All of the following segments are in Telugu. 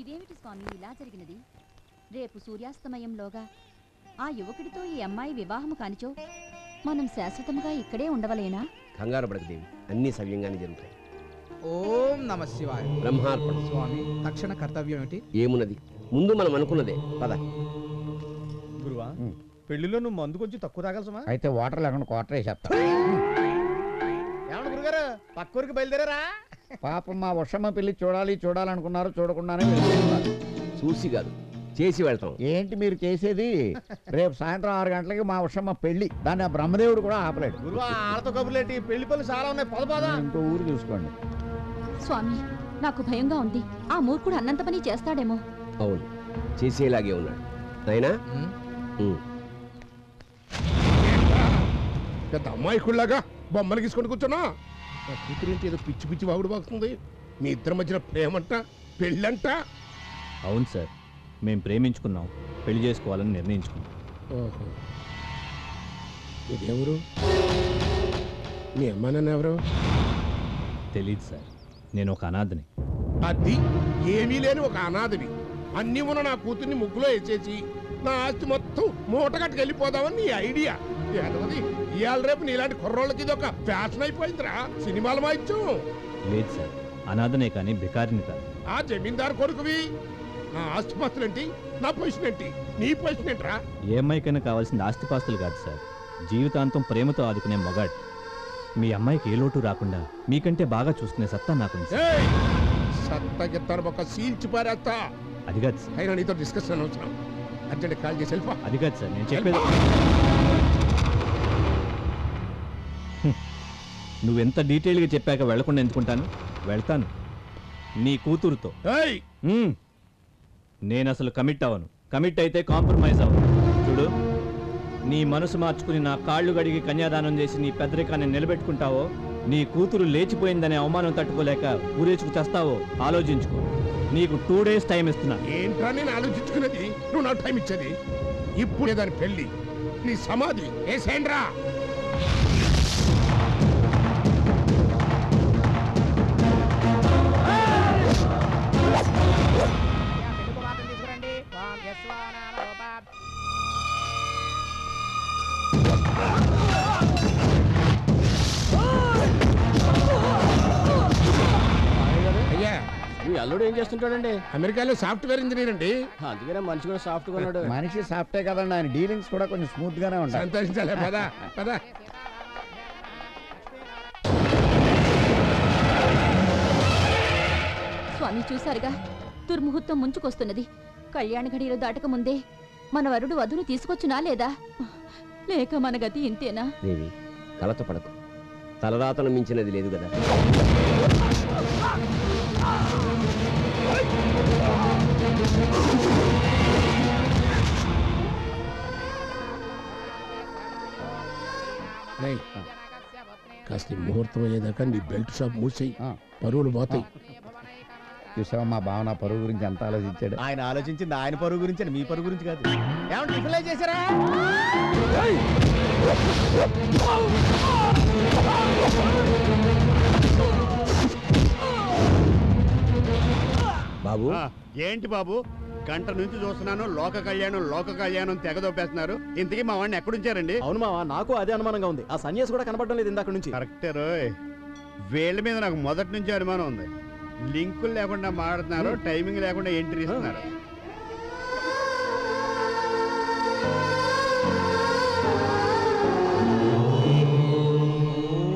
ఇదేమిటి స్వామి ఇలా జరిగినది? రేపు సూర్యాస్తమయంలోగా ఆ యువకుడితో ఈ అమ్మాయి వివాహము కానిచో మనం శాశ్వతముగా ఇక్కడే ఉండవలేనా? కంగారు పడకు దేవి అన్ని సవ్యంగానే జరుగుతాయి. ఓం నమ శివాయ. బ్రహ్మార్పణ. స్వామి తక్షణ కర్తవ్యం ఏమిటి? ఏమున్నది? ముందు మనం అనుకున్నదే. పద. గురువా పెళ్ళిలో నువ్వు మందు కొంచెం తక్కువ తాగలసమా అయితే వాటర్ లేకుండా క్వార్టర్ వేసేస్తా. ఏమన్నా గురుగారు పక్కూరికి బయలుదేరారా? పాపం మా వర్షమ్మ పెళ్ళి చూడాలి చూడాలనుకున్నారు చూడకుండానే వెళ్ళిపోతున్నారు. చూసి కాదు చేసి వెళ్తాం ఏంటి మీరు చేసేది? రేపు సాయంత్రం ఆరు గంటలకి మా వర్షమ్మ పెళ్ళి దాన్ని ఆ బ్రహ్మదేవుడు కూడా ఆపలేడు. గురువా ఆడతో కబుర్లేటి? పెళ్ళి పనులు చాలా ఉన్నాయి పద పద. ఇంకో ఊరు చూసుకోండి. స్వామి నాకు భయంగా ఉంది. ఆ మూర్ఖుడు అన్నంత పని చేస్తాడేమో. అవును చేసేలాగే ఉన్నాడు. నాయనా? ఉమ్. పెద్ద అమ్మాయికుళ్ళగా బొమ్మలు గీసుకొని కూర్చున్నా. నా కూతురేంటి ఏదో పిచ్చి పిచ్చి వాగుడు బాగుతుంది మీ ఇద్దరి మధ్యన ప్రేమంట పెళ్ళంట? అవును సార్ మేము ప్రేమించుకున్నాం పెళ్ళి చేసుకోవాలని నిర్ణయించుకున్నాం. ఓహో. ఇదెవరు? మీ అమ్మ నాన్న ఎవరు? తెలియదు సార్ నేను ఒక అనాథని. అది ఏమీ లేని ఒక అనాథవి అన్ని ఉన్న నా కూతుర్ని ముగ్గులో వేసేసి నా ఆస్తి మొత్తం మూటగట్టుకు వెళ్ళిపోదామని నీ ఐడియా. ఏదవది ఇవాళ రేపు నీలాంటి కుర్రోళ్ళకి ఇది ఒక ఫ్యాషన్ అయిపోయిందిరా. సినిమాలు మాయిచ్చు లేదు సార్. అనాథనే కానీ భికారిని కాదు. ఆ జమీందారు కొడుకువి? నా ఆస్తిపాస్తులేంటి? నా పొజిషన్ ఏంటి నీ పొజిషన్ ఏంట్రా ఏ అమ్మాయికైనా కావాల్సింది ఆస్తిపాస్తులు కాదు సార్. జీవితాంతం ప్రేమతో ఆదుకునే మొగాడు. మీ అమ్మాయికి ఏ లోటు రాకుండా మీకంటే బాగా చూసుకునే సత్తా నాకుంది సార్. ఏయ్! ఒక సీల్చి పారేస్తా. అది కాదు సార్. అయినా నీతో డిస్కషన్ అవసరం అర్జెంట్ కాల్ చేసి వెళ్ళిపో. అది కాదు సార్. నేను చెప్పేది. నువ్వెంత డీటెయిల్గా చెప్పాక వెళ్ళకుండా ఎందుకుంటాను? వెళ్తాను. నీ కూతురుతో! మ్మ్. నేను అసలు కమిట్ అవ్వను. కమిట్ అయితే కాంప్రమైజ్ అవ్వను. చూడు నీ మనసు మార్చుకుని నా కాళ్ళు గడిగి కన్యాదానం చేసి నీ పెద్దరికాన్ని నిలబెట్టుకుంటావో నీ కూతురు లేచిపోయిందనే అవమానం తట్టుకోలేక ఊరేచుకు చేస్తావో ఆలోచించుకో. నీకు టూ డేస్ టైం ఇస్తున్నా. ఏంట్రా నేను ఆలోచించుకునేది నువ్వు నాకు టైం ఇచ్చేది? ఇప్పుడే దాని పెళ్ళి నీ సమాధి. ఏసేండ్రా అల్లుడు ఏం చేస్తుంటాడండి? అమెరికాలో సాఫ్ట్వేర్ ఇంజనీర్ అండి. అందుకనే మనిషి కూడా సాఫ్ట్గా ఉన్నాడు. మనిషి సాఫ్టే కదండి ఆయన డీలింగ్స్ కూడా కొంచెం స్మూత్ గానే ఉంటాయి. సంతోషించాలే పద పద. స్వామి చూశారుగా? దుర్ముహూర్తం ముంచుకొస్తున్నది. కళ్యాణ ఘడియలు దాటక ముందే మన వరుడు వధును తీసుకొచ్చునా లేదా? లేక మన గతి ఇంతేనా? దేవి కలత పడకు. తలరాతను మించినది లేదు కదా. రేయ్, కాస్త ఈ ముహూర్తం అయ్యేదాకా నీ బెల్ట్ షాప్ మూసేయి. ఆ. పరువులు పోతాయి. చూసావా మా భావన పరువు గురించి ఎంత ఆలోచించాడు? ఆయన ఆలోచించింది ఆయన పరువు గురించి మీ పరువు గురించి కాదు. ఏమన్నా టిఫిన్లు చేశారా? బాబు. ఏంటి బాబు? గంట నుంచి చూస్తున్నాను లోక కళ్యాణం లోక కళ్యాణం తెగదొప్పేస్తున్నారు ఇంతకీ మా వాడిని ఎక్కడుంచారండి అవును మావా నాకు అదే అనుమానంగా ఉంది. ఆ సన్యాసి కూడా కనపడడం లేదు ఇందాక నుంచి. కరెక్టే రోయ్. వీళ్ళ మీద నాకు మొదటి నుంచి అనుమానం ఉంది. లింకులు లేకుండా మాడుతున్నారు టైమింగ్ లేకుండా ఎంట్రీ ఇస్తున్నారు.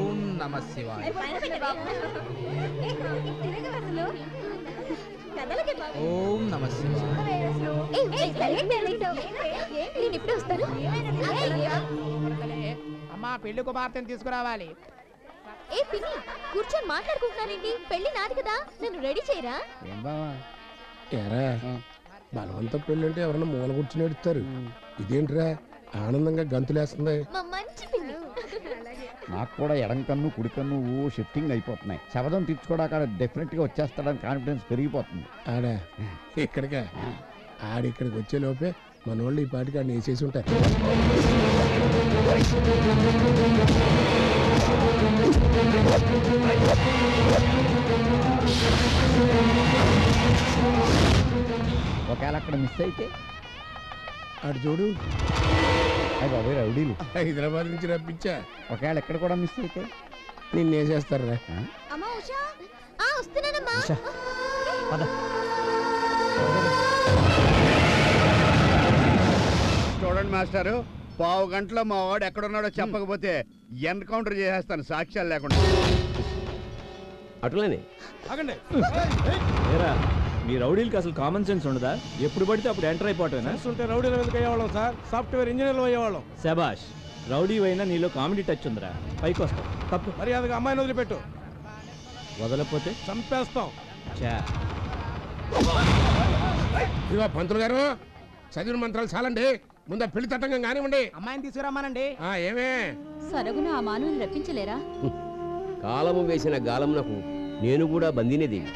ఓం నమ శివాయ. ఓం అమ్మా పెళ్ళి కుమార్తెను తీసుకురావాలి. ఏ పిన్ని కూర్చొని మాట్లాడుకుంటున్నారేంటి? పెళ్ళి నాది కదా నన్ను రెడీ చేయరా? ఎరా. బలవంతం పెళ్ళి అంటే ఎవరన్నా మూల కూర్చుని ఎడుతారు ఇదేంట్రా? ఆనందంగా గంతులేస్తుంది. మంచి పిన్ని. నాకు కూడా ఎడం కన్ను కుడి కన్ను ఓ షిఫ్టింగ్ అయిపోతున్నాయి. శబదం తీర్చుకోవడానికి డెఫినెట్గా వచ్చేస్తాడని కాన్ఫిడెన్స్ పెరిగిపోతుంది. ఆడా ఇక్కడికా ఆడిక్కడికి వచ్చే లోపే మన వాళ్ళు ఈ పాటికి ఆడిని వేసేసి ఉంటారు. ఒకవేళ అక్కడ మిస్ అయితే? అటు చూడు. అయ్యి బాబాయ్ రౌడీలు. హైదరాబాద్ నుంచి రప్పించా. ఒకవేళ ఎక్కడ కూడా మిస్ అయితే? నిన్ను వేసేస్తారా అమ్మా ఉషా. ఆ వస్తున్నానమ్మా. చూడండి మాస్టారు పావు గంటలో మా వాడు ఎక్కడున్నాడో చెప్పకపోతే ఎన్కౌంటర్ చేసేస్తాను సాక్ష్యాలు లేకుండా. అటులనే? ఆగండి. ఏరా. మీ రౌడీలకి అసలు కామన్ సెన్స్ ఉండదా? ఎప్పుడు పడితే అప్పుడు ఎంటర్ అయిపోవటమేనా? ఉంటే రౌడీల మీదకి అయ్యేవాళ్ళం సార్. సాఫ్ట్వేర్ ఇంజనీర్లు అయ్యేవాళ్ళం. శబాష్ రౌడీ అయినా నీలో కామెడీ టచ్ ఉందిరా. పైకి వస్తావు తప్పు. మర్యాదగా అమ్మాయిని వదిలిపెట్టు. వదలకపోతే? చంపేస్తాం. చా ఇదిగో పంతులు గారు చదివిన మంత్రాలు చాలండి. ముందు ఆ పెళ్ళి తట్టంగా కానివ్వండి. అమ్మాయిని తీసుకురమ్మానండి. ఆ ఏమే? సరగున ఆ మానవుని రప్పించలేరా? కాలము వేసిన గాలమునకు నేను కూడా బందినేదేవి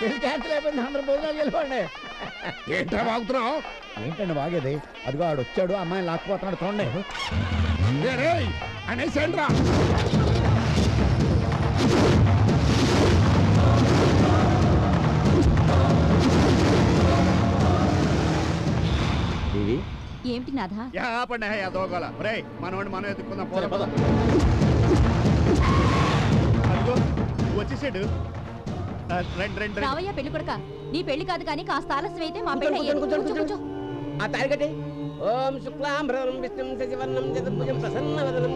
పెళ్ళి క్యాన్సిల్ అయిపోయింది అందరం భోజనాలు వెళ్ళిపోండి. ఏంట్రా బాగుతున్నావు? ఏంటండి బాగేది? అదిగో ఆడు వచ్చాడు అమ్మాయిని లాక్కుపోతున్నాడు చూడండి. అనేసేయండి రా దేవి ఏమిటి నాథా? ఆపండి అదోగల రే మనవాడిని మనం ఎత్తుకుందాం పోదాం. అదిగో వచ్చేసాడు రండి రండి రావయ్య పెళ్ళి కొడక. నీ పెళ్ళి కాదు కానీ కాస్త ఆలస్యం అయితే మా పెళ్ళి. ఆ తారికటి ఓం శుక్లాంబరం విష్ణుం శశివర్ణం చతుర్భుజం ప్రసన్నవదనం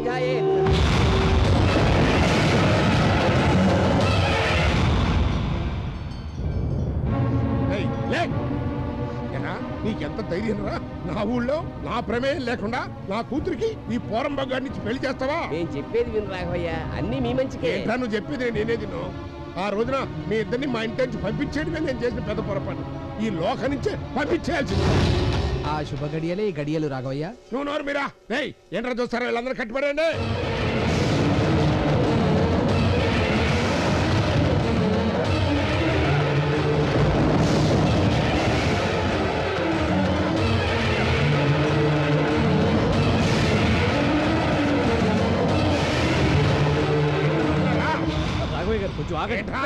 ఏరా, నీకెంత ధైర్యం రా? నా ఊళ్ళో నా ప్రమేయం లేకుండా నా కూతురికి ఈ పోరం బగ్గాడి నుంచి పెళ్ళి చేస్తావా? నేను చెప్పేది విను రాఘవయ్య అన్ని మీ మంచికే. నువ్వు చెప్పేది? నేనే తిను ఆ రోజున మీ ఇద్దరిని మా ఇంటి నుంచి పంపించేయడమే నేను చేసిన పెద్ద పొరపాటు. ఈ లోక నుంచే పంపించేయాల్సింది. ఆ శుభ గడియలే ఈ గడియలు రాఘవయ్య. నువ్వు నోరు మీరా. ఏయ్ ఏంట్రా చూస్తారా? వీళ్ళందరూ కట్టుబడండి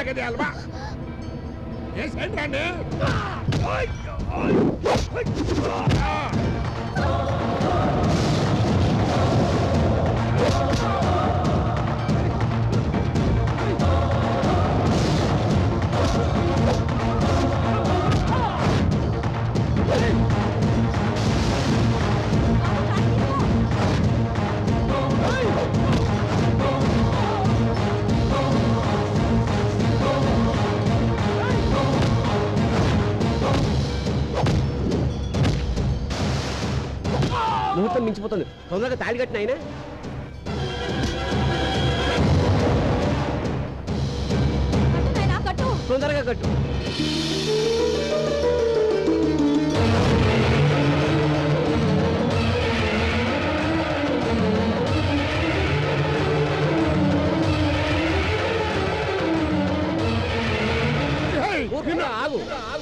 ఆగేది అల్వా. ఏసేంట్రా అండి ముహూర్తం మించిపోతుంది. తొందరగా తాళి కట్టిన ఆయన కట్టు నాయనా, కట్టు. తొందరగా కట్టు. ఆగు. ఆగు.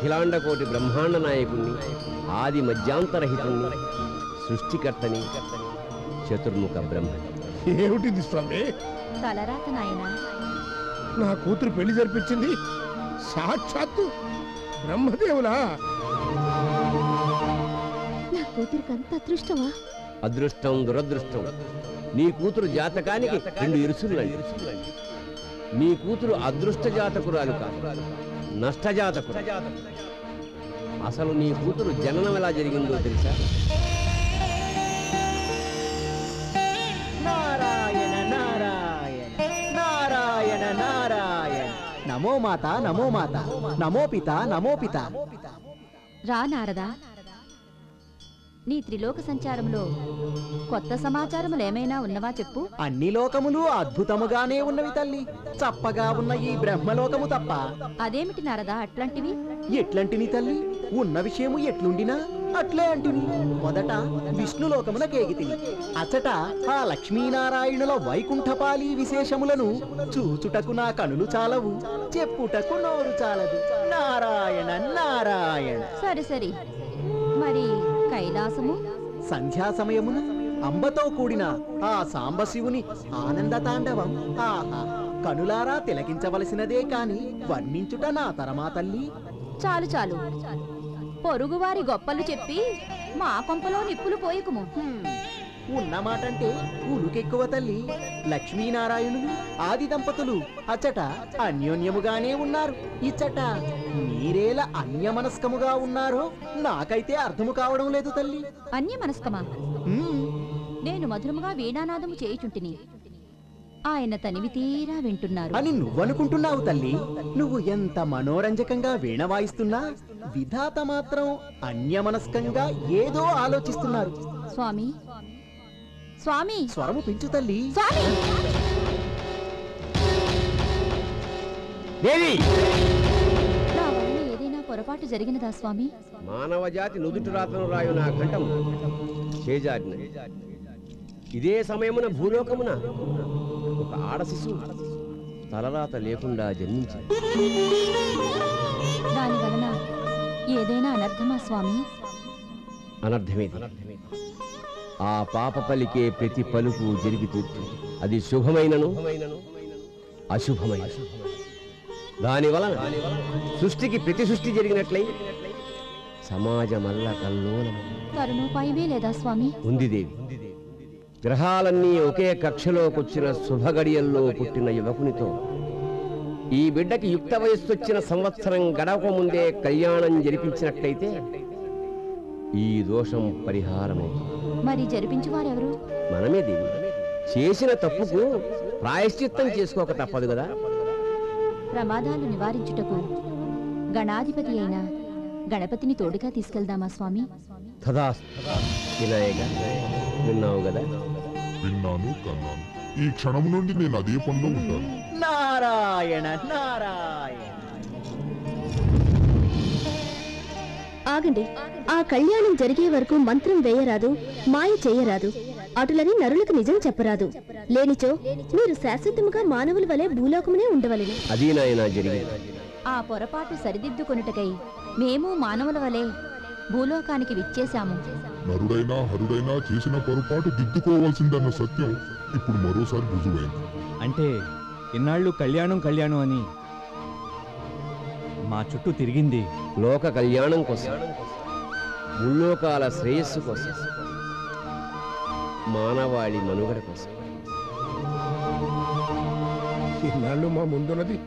అఖిలాండ కోటి బ్రహ్మాండ నాయకుణ్ణి ఆది మధ్యాంతరహితుణ్ణి సృష్టికర్తని చతుర్ముఖ బ్రహ్మని. ఏమిటిది స్వామి? తలరాత నాయనా. నా కూతురు పెళ్ళి జరిపించింది. సాక్షాత్తు బ్రహ్మదేవులా. నా కూతురికి అంత అదృష్టమా? అదృష్టం దురదృష్టం. నీ కూతురు జాతకానికి రెండు ఇరుసులండి నీ కూతురు అదృష్ట జాతకురాలు కాదు. నష్ట జాతకుడు అసలు నీ కూతురు జననం ఎలా జరిగిందో తెలుసా? నారాయణ నారాయణ నారాయణ నారాయణ. నమో మాత నమో మాత. నమో పిత నమో పిత. రా నారదా. నీ త్రిలోక సంచారంలో కొత్త సమాచారములు ఏమైనా ఉన్నవా చెప్పు? అన్ని లోకములు అద్భుతముగానే ఉన్నవి తల్లి. చప్పగా ఉన్న ఈ బ్రహ్మలోకము తప్ప అదేమిటి నారదా అట్లాంటివి? ఎట్లంటిని తల్లి? ఉన్న విషయము ఎట్లుండినా అట్లే అంటిని. మొదట విష్ణులోకమున కేగితిని అచట ఆ లక్ష్మీనారాయణుల వైకుంఠపాలి విశేషములను చూచుటకు నా కనులు చాలవు చెప్పుటకు నోరు చాలదు. నారాయణ నారాయణ. సరే సరి. మరి కైలాసము? సంధ్యా సమయమున అంబతో కూడిన ఆ సాంబశివుని ఆనంద తాండవం ఆహా కనులారా తిలకించవలసినదే కాని వర్ణించుట నా తరమా తల్లి. చాలు చాలు. పొరుగువారి గొప్పలు చెప్పి మా కొంపలో నిప్పులు పోయకుము. హ్మ్, ఉన్న మాటంటే ఉలుకెక్కువ తల్లి. లక్ష్మీనారాయణులు ఆది దంపతులు అచ్చట అన్యోన్యముగానే ఉన్నారు. ఇచ్చట మీరేలా అన్యమనస్కముగా ఉన్నారో నాకైతే అర్థము కావడం లేదు తల్లి. అన్య మనస్కమా హ్మ్, నేను మధురముగా వీణానాదము చేయుచుంటిని. ఆయన తనివి తీరా వింటున్నారు. అని నువ్వనుకుంటున్నావు తల్లి. నువ్వు ఎంత మనోరంజకంగా వీణ వాయిస్తున్నా విధాత మాత్రం అన్యమనస్కంగా ఏదో ఆలోచిస్తున్నారు. స్వామి. స్వామి. స్వరము పెంచు తల్లి. స్వామి! దేవి! పొరపాటు జరిగినదా స్వామి? మానవ జాతి నుదుటి రాతను రాయు నా కంఠం చేజారిన. ఇదే సమయమున భూలోకమున ఒక ఆడ శిశువు తలరాత లేకుండా జన్మించింది దాని వలన ఏదైనా అనర్థమా స్వామి? అనర్థమేది. ఆ పాప పలికే ప్రతి పలుకు జరిగి తీర్చు. అది శుభమైనను అశుభమైన దాని వలన సృష్టికి ప్రతి సృష్టి జరిగినట్లయి సమాజమల్ల కల్లోలం తరుణోపాయమే లేదా స్వామి? ఉంది దేవి గ్రహాలన్నీ ఒకే కక్షలోకొచ్చిన శుభగడియల్లో పుట్టిన యువకునితో ఈ బిడ్డకి యుక్త వయస్సొచ్చిన సంవత్సరం గడవక ముందే కళ్యాణం జరిపించినట్లయితే ఈ దోషం పరిహారమవుతుంది. మరి జరిపించువారెవరు? మనమే దేవి. చేసిన తప్పుకు ప్రాయశ్చిత్తం చేసుకోక తప్పదు కదా? ప్రమాదాలు నివారించుటకు గణాధిపతి అయిన గణపతిని తోడుగా తీసుకెళ్దామా స్వామి? తదాస్తు వినాయక విన్నావు కదా? విన్నాను కన్నాను. ఈ క్షణం నుండి నేను అదే పనిలో ఉంటాను. నారాయణ నారాయణ. ఆగండి. ఆ కళ్యాణం జరిగే వరకు మంత్రం వేయరాదు మాయ చేయరాదు. అటులని నరులకు నిజం చెప్పరాదు. లేనిచో మీరు శాశ్వతముగా మానవుల వలె భూలోకమునే ఉండవలెను. అది నాయన జరిగింది ఆ పొరపాటు సరిదిద్దుకొనుటకై మేము మానవుల వలె భూలోకానికి విచ్చేశాము. నరుడైనా హరుడైనా చేసిన పొరపాటు దిద్దుకోవాల్సిందన్న సత్యం ఇప్పుడు మరోసారి రుజువైంది. అంటే ఇన్నాళ్ళు కళ్యాణం కళ్యాణం అని మా చుట్టూ తిరిగింది. లోక కళ్యాణం కోసం ముల్లోకాల శ్రేయస్సు కోసం. మానవాళి మనుగడ కోసం. ఇన్నాళ్ళు మా ముందున్నది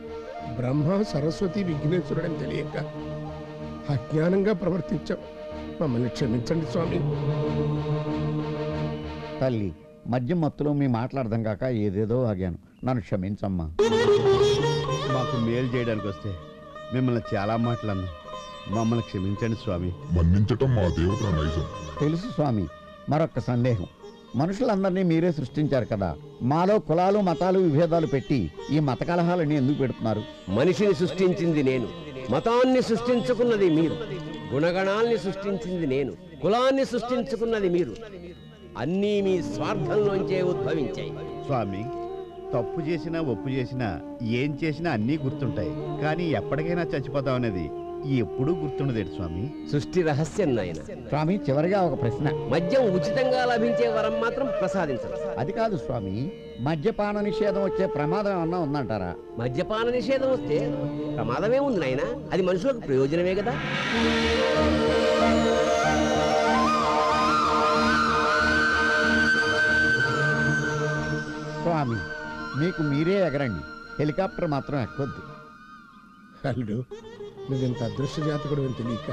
బ్రహ్మ సరస్వతి విఘ్నేశ్వరుడని తెలియక అజ్ఞానంగా ప్రవర్తించాం. మమ్మల్ని క్షమించండి స్వామి. తల్లి మద్యం మత్తులో మీ మాట్లాడదాం కాక ఏదేదో ఆగాను. నన్ను క్షమించమ్మా. మాకు మేలు చేయడానికి వస్తే మిమ్మల్ని చాలా మాటలన్నాం మమ్మల్ని క్షమించండి స్వామి. మన్నించటం మా దేవతల నైజం. తెలుసు స్వామి మరొక్క సందేహం. మనుషులందరినీ మీరే సృష్టించారు కదా. మాలో కులాలు మతాలు విభేదాలు పెట్టి ఈ మత కలహాలని ఎందుకు పెడుతున్నారు? మనిషిని సృష్టించింది నేను. మతాన్ని సృష్టించుకున్నది మీరు. గుణగణాల్ని సృష్టించింది నేను. కులాన్ని సృష్టించుకున్నది మీరు. అన్నీ మీ స్వార్థంలోంచే ఉద్భవించాయి. స్వామి తప్పు చేసినా ఒప్పు చేసినా ఏం చేసినా అన్నీ గుర్తుంటాయి. కానీ ఎప్పటికైనా చచ్చిపోతాం అనేది ఎప్పుడూ గుర్తుండదేడు స్వామి? సృష్టి రహస్యం నాయన. స్వామి చివరిగా ఒక ప్రశ్న. మద్యం ఉచితంగా లభించే వరం మాత్రం ప్రసాదించదు. అది కాదు స్వామి మద్యపాన నిషేధం వచ్చే ప్రమాదం ఏమన్నా ఉందంటారా? మద్యపాన నిషేధం వస్తే ప్రమాదమే ఉంది నాయన. అది మనుషులకు ప్రయోజనమే కదా? స్వామి మీకు మీరే ఎగరండి. హెలికాప్టర్ మాత్రం ఎక్కొద్దు. అల్లుడు నువ్వింత అదృష్ట జాతకుడు అని తెలియక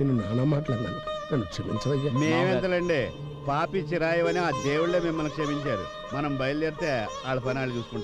నేను నానా మాట్లాడినాను. నన్ను క్షమించవయ్యా. మేమెంతలండి? పాపి చిరాయవని ఆ దేవుళ్ళే మిమ్మల్ని క్షమించారు. మనం బయలుదేరితే వాళ్ళ పని వాళ్ళు చూసుకుంటారు.